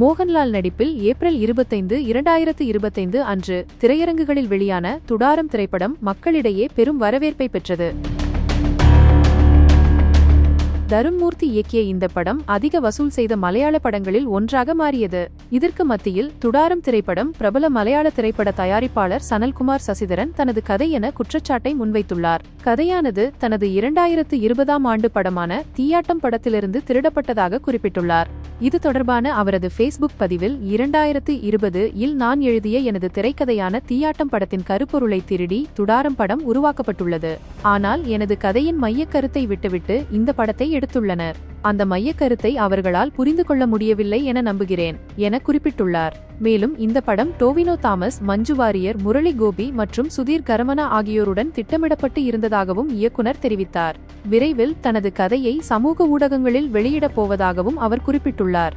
மோகன்லால் நடிப்பில் ஏப்ரல் இருபத்தைந்து இரண்டாயிரத்து இருபத்தைந்து அன்று திரையரங்குகளில் வெளியான துடாரம் திரைப்படம் மக்களிடையே பெரும் வரவேற்பை பெற்றது. தருண்மூர்த்தி இயக்கிய இந்த படம் அதிக வசூல் செய்த மலையாள படங்களில் ஒன்றாக மாறியது. இதற்கு மத்தியில் துடாரம் திரைப்படம் பிரபல மலையாள திரைப்பட தயாரிப்பாளர் சனல்குமார் சசிதரன் தனது கதை என குற்றச்சாட்டை முன்வைத்துள்ளார். கதையானது தனது இரண்டாயிரத்து இருபதாம் ஆண்டு படமான தீயாட்டம் படத்திலிருந்து திருடப்பட்டதாக குறிப்பிட்டுள்ளார். இது தொடர்பான அவரது ஃபேஸ்புக் பதிவில் இரண்டாயிரத்து இருபது இல் நான் எழுதிய எனது திரைக்கதையான தீயாட்டம் படத்தின் கருப்பொருளை திருடி துடாரம் படம் உருவாக்கப்பட்டுள்ளது. ஆனால் எனது கதையின் மையக் கருத்தை விட்டுவிட்டு இந்த படத்தை எடுத்துள்ளனர். அந்த மையக் கருத்தை அவர்களால் புரிந்து கொள்ள முடியவில்லை என நம்புகிறேன் என குறிப்பிட்டுள்ளார். மேலும் இந்த படம் டோவினோ தாமஸ் மஞ்சு வாரியர் முரளி கோபி மற்றும் சுதீர் கரமனா ஆகியோருடன் திட்டமிடப்பட்டு இருந்ததாகவும் இயக்குனர் தெரிவித்தார். விரைவில் தனது கதையை சமூக ஊடகங்களில் வெளியிடப் போவதாகவும் அவர் குறிப்பிட்டுள்ளார்.